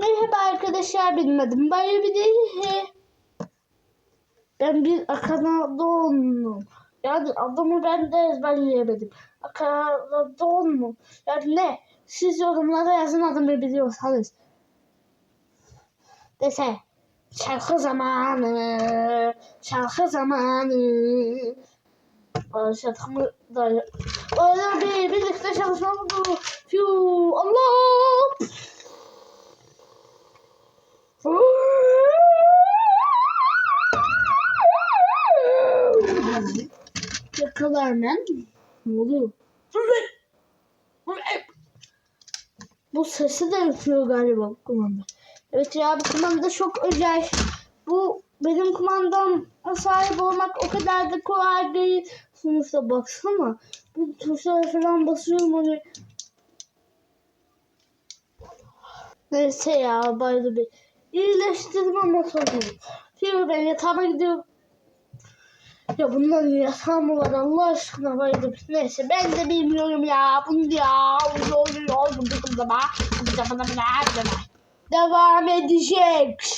Merhaba arkadaşlar bilmedim. Böyle bir değil. Ben bir Akanadon'um. Yani adımı ben de ezberleyemedim. Akanadon'um. Yani ne? Siz yorumlara yazın adımı biliyorsanız. Dese. Şarkı zamanı. Şarkı zamanı. Şarkımı da... Öyle bir birlikte çalışmamız bu. Allah! Yakalar hemen. Ne oluyor? Bu sesi de yapıyor galiba kumanda. Evet ya bu kumanda çok özel. Bu benim kumandam sahip olmak o kadar da kolay değil. Sonuçta baksana. Bu tuşlara falan basıyorum hani. Neyse ya baydı bir. İyileştirme motoru. Şimdi ben yatağıma gidiyorum. Ya bunların yatağı mı var Allah aşkına bayıldım. Neyse ben de bilmiyorum ya. Bunu ya. Devam edecek.